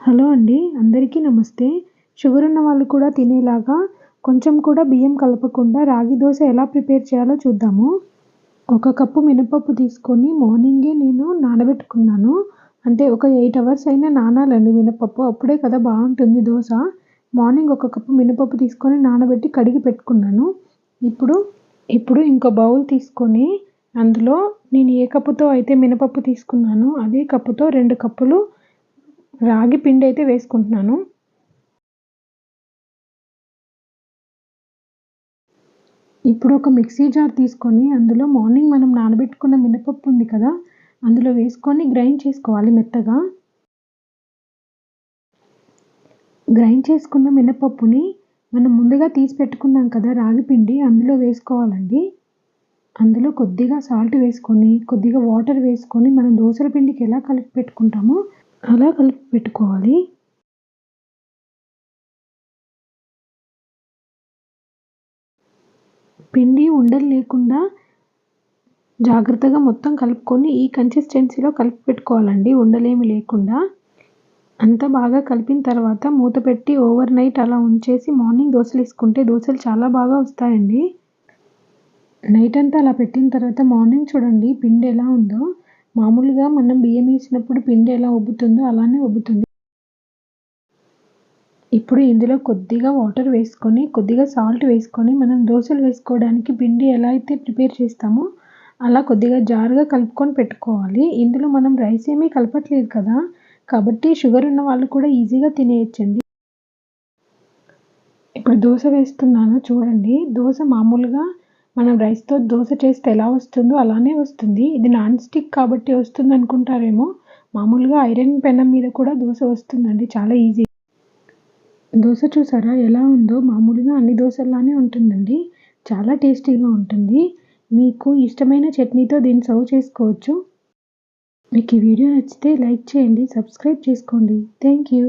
Hello అండి అందరికీ నమస్తే. షుగర్ ఉన్న వాళ్ళు కూడా తినేలాగా కొంచెం కూడా బియ్యం కలపకుండా రాగి దోశ ఎలా ప్రిపేర్ చేయాలో చూద్దాము. ఒక కప్పు మినపప్పు తీసుకొని మార్నింగే నేను నానబెట్టుకున్నాను. అంటే ఒక ఎయిట్ అవర్స్ అయినా నానాలండి మినపప్పు. అప్పుడే కదా బాగుంటుంది దోశ. మార్నింగ్ ఒక కప్పు మినపప్పు తీసుకొని నానబెట్టి కడిగి పెట్టుకున్నాను. ఇప్పుడు ఇప్పుడు ఇంకో బౌల్ తీసుకొని అందులో నేను ఏ కప్పుతో అయితే మినపప్పు తీసుకున్నానో అదే కప్పుతో రెండు కప్పులు రాగి పిండి అయితే వేసుకుంటున్నాను. ఇప్పుడు ఒక మిక్సీ జార్ తీసుకొని అందులో మార్నింగ్ మనం నానబెట్టుకున్న మినపప్పు ఉంది కదా అందులో వేసుకొని గ్రైండ్ చేసుకోవాలి మెత్తగా. గ్రైండ్ చేసుకున్న మినపప్పుని మనం ముందుగా తీసి పెట్టుకున్నాం కదా రాగి పిండి అందులో వేసుకోవాలండి. అందులో కొద్దిగా సాల్ట్ వేసుకొని కొద్దిగా వాటర్ వేసుకొని మనం దోశల పిండికి ఎలా కలిపి పెట్టుకుంటామో అలా కలిపి పెట్టుకోవాలి. పిండి ఉండలు లేకుండా జాగ్రత్తగా మొత్తం కలుపుకొని ఈ కన్సిస్టెన్సీలో కలిపి పెట్టుకోవాలండి. ఉండలేమి లేకుండా. అంతా బాగా కలిపిన తర్వాత మూత పెట్టి ఓవర్ నైట్ అలా ఉంచేసి మార్నింగ్ దోశలు వేసుకుంటే దోశలు చాలా బాగా వస్తాయండి. నైట్ అంతా అలా పెట్టిన తర్వాత మార్నింగ్ చూడండి పిండి ఎలా ఉందో. మామూలుగా మనం బియ్యం వేసినప్పుడు పిండి ఎలా ఉబ్బుతుందో అలానే ఉబ్బుతుంది ఇప్పుడు ఇందులో కొద్దిగా వాటర్ వేసుకొని కొద్దిగా సాల్ట్ వేసుకొని మనం దోశలు వేసుకోవడానికి పిండి ఎలా అయితే ప్రిపేర్ చేస్తామో అలా కొద్దిగా జారుగా కలుపుకొని పెట్టుకోవాలి. ఇందులో మనం రైస్ ఏమీ కలపట్లేదు కదా కాబట్టి షుగర్ ఉన్న వాళ్ళు కూడా ఈజీగా తినేయచ్చండి. ఇప్పుడు దోశ వేస్తున్నాను చూడండి. దోశ మామూలుగా మనం రైస్తో దోశ చేస్తే ఎలా వస్తుందో అలానే వస్తుంది. ఇది నాన్ స్టిక్ కాబట్టి వస్తుంది అనుకుంటారేమో మామూలుగా ఐరన్ పెనం మీద కూడా దోశ వస్తుందండి. చాలా ఈజీ దోశ చూసారా? ఎలా ఉందో మామూలుగా అన్ని దోశల్లానే ఉంటుందండి. చాలా టేస్టీగా ఉంటుంది. మీకు ఇష్టమైన చట్నీతో దీన్ని సర్వ్ చేసుకోవచ్చు. మీకు ఈ వీడియో నచ్చితే లైక్ చేయండి సబ్స్క్రైబ్ చేసుకోండి. Thank you.